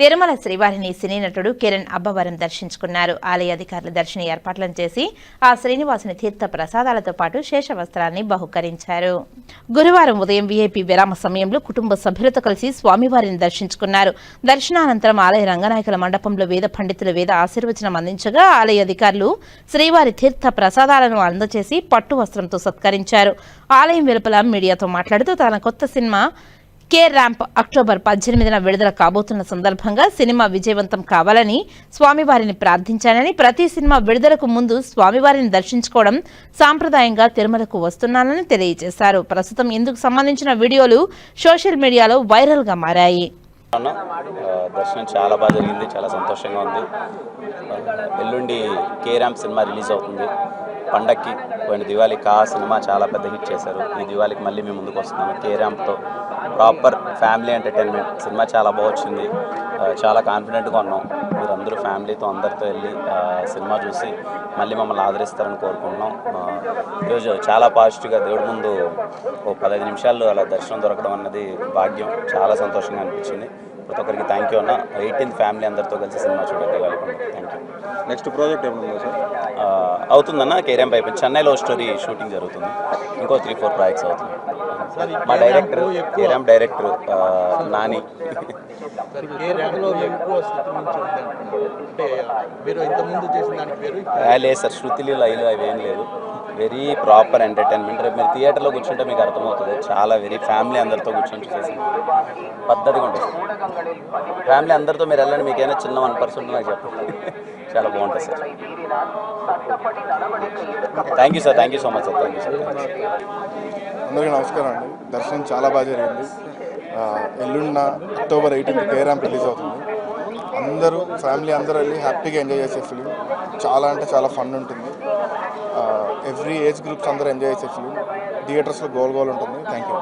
తిరుమల శ్రీవారిని సినీ నటుడు కిరణ్ అబ్బవరం దర్శించుకున్నారు. ఆలయ అధికారులు దర్శన ఏర్పాట్లను చేసి ఆ శ్రీనివాసుని తీర్థ ప్రసాదాలతో పాటు శేష వస్త్రాన్ని బహుకరించారు. గురువారం ఉదయం వీఐపీ విరామ సమయంలో కుటుంబ సభ్యులతో కలిసి స్వామివారిని దర్శించుకున్నారు. దర్శనానంతరం ఆలయ రంగనాయకుల మండపంలో వేద పండితులు వేద ఆశీర్వచనం అందించగా ఆలయ అధికారులు శ్రీవారి తీర్థ ప్రసాదాలను అందజేసి పట్టు వస్త్రంతో సత్కరించారు. ఆలయం వెలుపల మీడియాతో మాట్లాడుతూ తన కొత్త సినిమా కే ర్యాంప్ అక్టోబర్ పద్దెనిమిదిన విడుదల కాబోతున్న సందర్భంగా సినిమా విజయవంతం కావాలని స్వామివారిని ప్రార్థించానని ప్రతి సినిమా విడుదలకు ముందు స్వామివారిని దర్శించుకోవడం సాంప్రదాయంగా తిరుమలకు వస్తున్నానని తెలియజేశారు. ప్రస్తుతం ఇందుకు సంబంధించిన వీడియోలు సోషల్ మీడియాలో వైరల్గా మారాయి. దర్శనం చాలా బాగా జరిగింది చాలా సంతోషంగా ఉంది. ఎల్లుండి కే ర్యాంప్ సినిమా రిలీజ్ అవుతుంది. పండక్కి పోయిన దివాళీకి ఆ సినిమా చాలా పెద్ద హిట్ చేశారు. ఈ దివాళీకి మళ్ళీ మేము ముందుకు వస్తున్నాము. కేరామ్తో ప్రాపర్ ఫ్యామిలీ ఎంటర్టైన్మెంట్ సినిమా చాలా బాగా వచ్చింది. చాలా కాన్ఫిడెంట్గా ఉన్నాం. మీరందరూ ఫ్యామిలీతో అందరితో వెళ్ళి సినిమా చూసి మళ్ళీ మమ్మల్ని ఆదరిస్తారని కోరుకుంటున్నాం. ఈరోజు చాలా పాజిటివ్గా దేవుడి ముందు ఓ పదహైదు నిమిషాలు అలా దర్శనం దొరకడం అన్నది భాగ్యం. చాలా సంతోషంగా అనిపించింది. ప్రతి ఒక్కరికి థ్యాంక్ యూ అన్న. ఎయిటీన్త్ ఫ్యామిలీ అందరితో కలిసి సినిమా చూడండి థ్యాంక్ యూ నెక్స్ట్ ప్రాజెక్ట్ ఏమైనా సార్? అవుతుందన్న. కేరియం పైపు. చెన్నైలో స్టోరీ షూటింగ్ జరుగుతుంది. ఇంకో త్రీ ఫోర్ ప్రాజెక్ట్స్ అవుతుంది మా డైరెక్టర్ కేరియం డైరెక్టర్ నాని. లేదు సార్. శృతిలు లైలు అవి ఏం లేదు వెరీ ప్రాపర్ ఎంటర్టైన్మెంట్ రేపు మీరు థియేటర్లో కూర్చుంటే మీకు అర్థమవుతుంది. చాలా వెరీ ఫ్యామిలీ అందరితో కూర్చొని చూసేసి పద్ధతిగా ఉంటుంది. ఫ్యామిలీ అందరితో మీరు వెళ్ళండి మీకు చిన్న వన్ పర్సెంట్ నాకు చెప్పండి చాలా బాగుంటుంది sir. Thank you sir thank you so much sir thank you sir అందరికీ నమస్కారం అండి. దర్శనం చాలా బాగా జరిగింది. ఎల్లుండిన అక్టోబర్ ఎయిటీన్త్ కే రిలీజ్ అవుతుంది. అందరూ ఫ్యామిలీ అందరూ వెళ్ళి హ్యాపీగా ఎంజాయ్ చేసే ఫిలిం చాలా అంటే చాలా ఫన్ ఉంటుంది. ఎవ్రీ ఏజ్ గ్రూప్స్ అందరూ ఎంజాయ్ చేసే ఫిలిం థియేటర్స్లో గోల్ గోల్ ఉంటుంది. Thank you